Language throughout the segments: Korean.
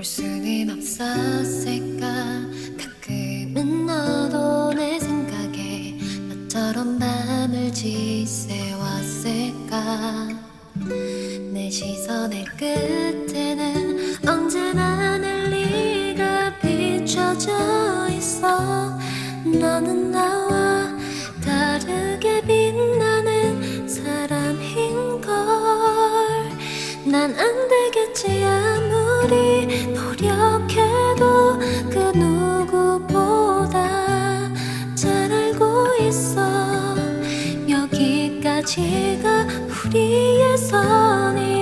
볼 수는 없었을까? 가끔은 너도 내 생각에 나처럼 밤을 지새웠을까? 내 시선의 끝에는 언제나 늘 네가 비춰져 있어. 너는 나와 다르게 빛나는 사람인걸. 난 안 되겠지 잘 알고 있어. 여기까지가 우리의 선이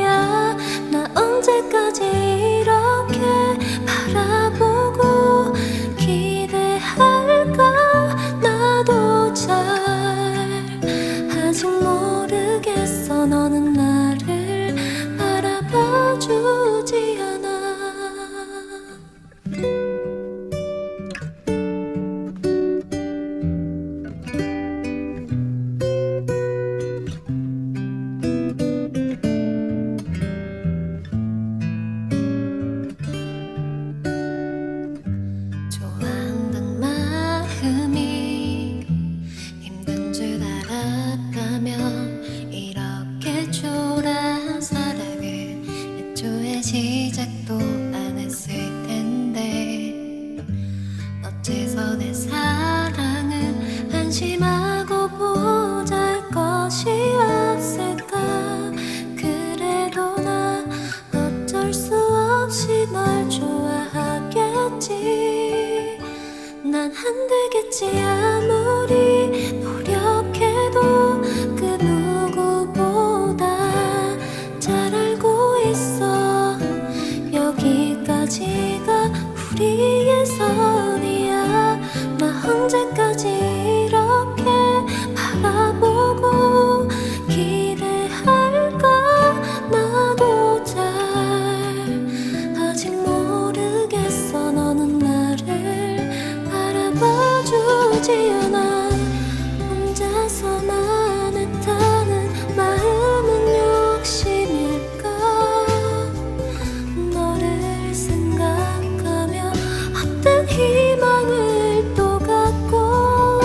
안 되겠지 아무리 노력해도 그 누구보다 잘 알고 있어. 여기까지가 우리의 선이야. 나 언제까지 지 않아 혼자서만 애타는 마음은 욕심일까? 너를 생각하며 어떤 희망을 또 갖고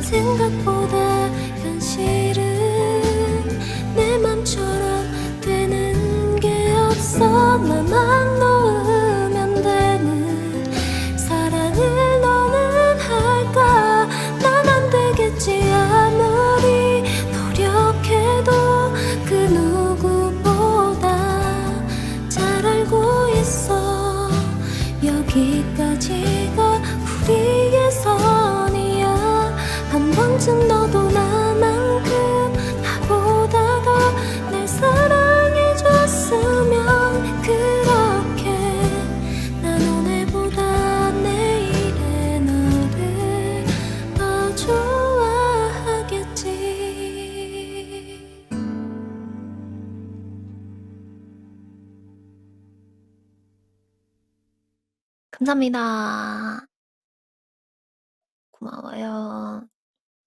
생각보다 현실은 내 맘처럼 되는 게 없어. 나만 놓 여기까지 감사합니다. 고마워요.